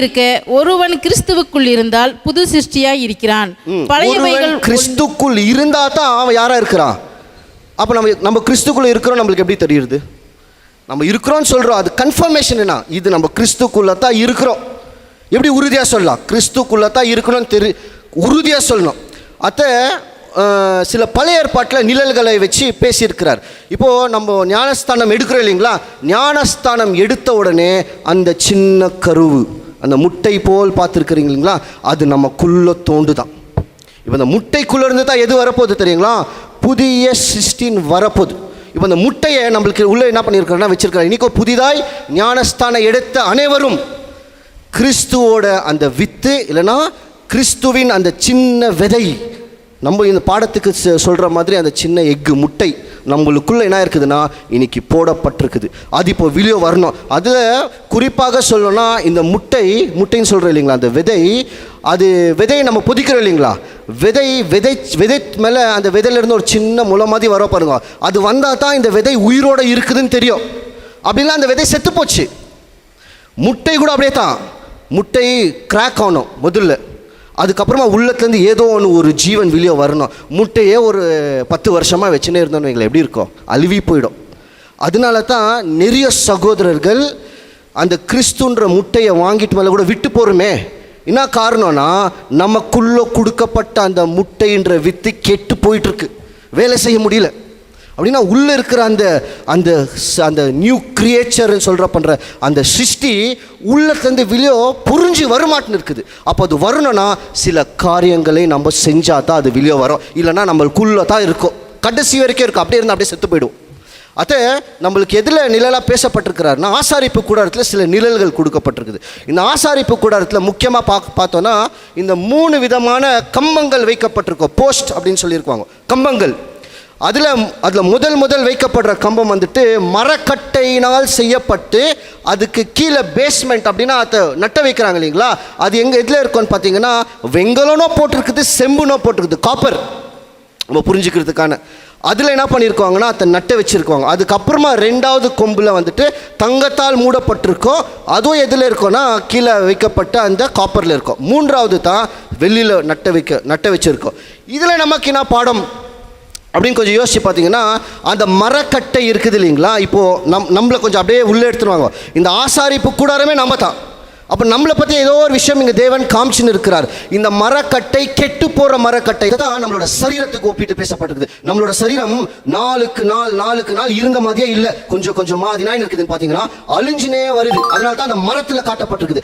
இருக்க ஒருவன் கிறிஸ்துவுக்குள் இருந்தால் புது சிருஷ்டியாய் இருக்கிறான். பழையவைகள் கிறிஸ்துக்குள் இருந்தா தான் அவன் யாரா இருக்கிறான்? அப்ப நம்ம நம்ம கிறிஸ்துக்குள்ள இருக்கிறோம் நம்மளுக்கு எப்படி தெரியுது நம்ம இருக்கிறோம்னு சொல்றோம். அது கன்ஃபர்மேஷன் என்ன? இது நம்ம கிறிஸ்துக்குள்ள தான் இருக்கிறோம். எப்படி உறுதியா சொல்லலாம்? கிறிஸ்துக்குள்ள தான் இருக்கணும்னு தெரி உறுதியா சொல்லணும். அத்த சில பழைய ஏற்பாட்டில் நிழல்களை வச்சு பேசியிருக்கிறார். இப்போ நம்ம ஞானஸ்தானம் எடுக்கிறோம் இல்லைங்களா? ஞானஸ்தானம் எடுத்த உடனே அந்த சின்ன கருவு அந்த முட்டை போல் பார்த்துருக்குறீங்க இல்லைங்களா அது நமக்குள்ள தோண்டுதான் இப்போ இந்த முட்டைக்குள்ளே இருந்து தான் எது வரப்போகுது தெரியுங்களா? புதிய சிஸ்டின் வரப்போகுது. இப்போ இந்த முட்டையை நம்மளுக்கு உள்ள என்ன பண்ணியிருக்காருன்னா வச்சிருக்காரு இன்றைக்கோ புதிதாய் ஞானஸ்தானம் எடுத்த அனைவரும் கிறிஸ்துவோட அந்த வித்து இல்லைன்னா கிறிஸ்துவின் அந்த சின்ன விதை. நம்ம இந்த பாடத்துக்கு சொ- மாதிரி அந்த சின்ன எக்கு முட்டை. நம்மளுக்குள்ளே என்ன இருக்குதுன்னா இன்னைக்கு போடப்பட்டிருக்குது. அது இப்போ வெளியே வரணும். அதில் குறிப்பாக சொல்லணும்னா இந்த முட்டை முட்டைன்னு சொல்கிறோம் இல்லைங்களா அந்த விதை அது விதையை நம்ம புதிக்கிறோம் இல்லைங்களா? விதை விதை விதை மேலே அந்த விதையிலேருந்து ஒரு சின்ன முளை மாதிரி வர பாருங்க. அது வந்தால் தான் இந்த விதை உயிரோட இருக்குதுன்னு தெரியும். அப்படின்னா அந்த விதை செத்து போச்சு. முட்டை கூட அப்படியே தான். முட்டை கிராக் ஆகணும் முதல்ல. அதுக்கப்புறமா உள்ளத்துலேருந்து ஏதோ ஒன்று ஒரு ஜீவன் வெளியே வரணும். முட்டையே ஒரு பத்து வருஷமாக வச்சுனே இருந்தோம்னு எங்களை எப்படி இருக்கும்? அழுவி போயிடும். அதனால தான் நிறைய சகோதரர்கள் அந்த கிறிஸ்துன்ற முட்டையை வாங்கிட்டு மேலே கூட விட்டு போகிறோமே என்ன காரணம்னா நமக்குள்ளே கொடுக்கப்பட்ட அந்த முட்டைன்ற வித்து கெட்டு போயிட்டுருக்கு வேலை செய்ய முடியல. அப்படின்னா உள்ளே இருக்கிற அந்த அந்த அந்த நியூ கிரியேச்சர்னு சொல்கிற பண்ணுற அந்த சிருஷ்டி உள்ளத்துலேருந்து வெளியோ புரிஞ்சு வரமாட்டுன்னு இருக்குது. அப்போ அது வரணும்னா சில காரியங்களை நம்ம செஞ்சால் தான் அது வெளியே வரும். இல்லைன்னா நம்மளுக்குள்ளே தான் இருக்கும். கடைசி வரைக்கும் இருக்கும். அப்படியே இருந்தால் அப்படியே செத்து போயிடும். அதே நம்மளுக்கு எதில் நிழலாக பேசப்பட்டிருக்கிறாருன்னா ஆசாரிப்பு கூடாரத்தில் சில நிழல்கள் கொடுக்கப்பட்டிருக்குது. இந்த ஆசாரிப்பு கூடாரத்தில் முக்கியமாக பார்க்க பார்த்தோன்னா இந்த மூணு விதமான கம்பங்கள் வைக்கப்பட்டிருக்கோம். போஸ்ட் அப்படின்னு சொல்லியிருப்பாங்க கம்பங்கள். அதில் அதில் முதல் முதல் வைக்கப்படுற கம்பம் வந்துட்டு மரக்கட்டையினால் செய்யப்பட்டு அதுக்கு கீழே பேஸ்மெண்ட் அப்படின்னா அதை நட்ட வைக்கிறாங்க இல்லைங்களா? அது எங்கே எதில் இருக்கும்னு பார்த்தீங்கன்னா வெங்கலனோ போட்டிருக்குது செம்புனோ போட்டிருக்குது காப்பர் நம்ம புரிஞ்சுக்கிறதுக்கான. அதில் என்ன பண்ணியிருக்காங்கன்னா அதை நட்டை வச்சுருக்குவாங்க அதுக்கப்புறமா ரெண்டாவது கொம்பில் வந்துட்டு தங்கத்தால் மூடப்பட்டிருக்கோம் அதுவும் எதில் இருக்கோன்னா கீழே வைக்கப்பட்ட அந்த காப்பரில் இருக்கும். மூன்றாவது தான் வெள்ளியில் நட்டை வைக்க நட்டை வச்சுருக்கோம். இதில் நமக்கு என்ன பாடம்? அப்படின்னு கொஞ்சம் யோசிச்சு பார்த்தீங்கன்னா அந்த மரக்கட்டை இருக்குது இல்லைங்களா? இப்போது நம் நம்மளை கொஞ்சம் அப்படியே உள்ளே எடுத்துருவாங்க இந்த ஆசாரிப்பு கூடாரமே நம்ம தான். அப்போ நம்மளை பற்றி ஏதோ ஒரு விஷயம் இங்கே தேவன் காமிச்சுன்னு இருக்கிறார். இந்த மரக்கட்டை கெட்டு போகிற மரக்கட்டை தான் நம்மளோட சரீரத்துக்கு ஒப்பிட்டு பேசப்பட்டிருக்குது. நம்மளோட சரீரம் நாளுக்கு நாள் நாளுக்கு நாள் இருந்த மாதிரியே இல்லை. கொஞ்சம் கொஞ்சம் மாதிரி இருக்குதுன்னு பார்த்தீங்கன்னா அழிஞ்சுனே வருது. அதனால தான் அந்த மரத்தில் காட்டப்பட்டிருக்குது.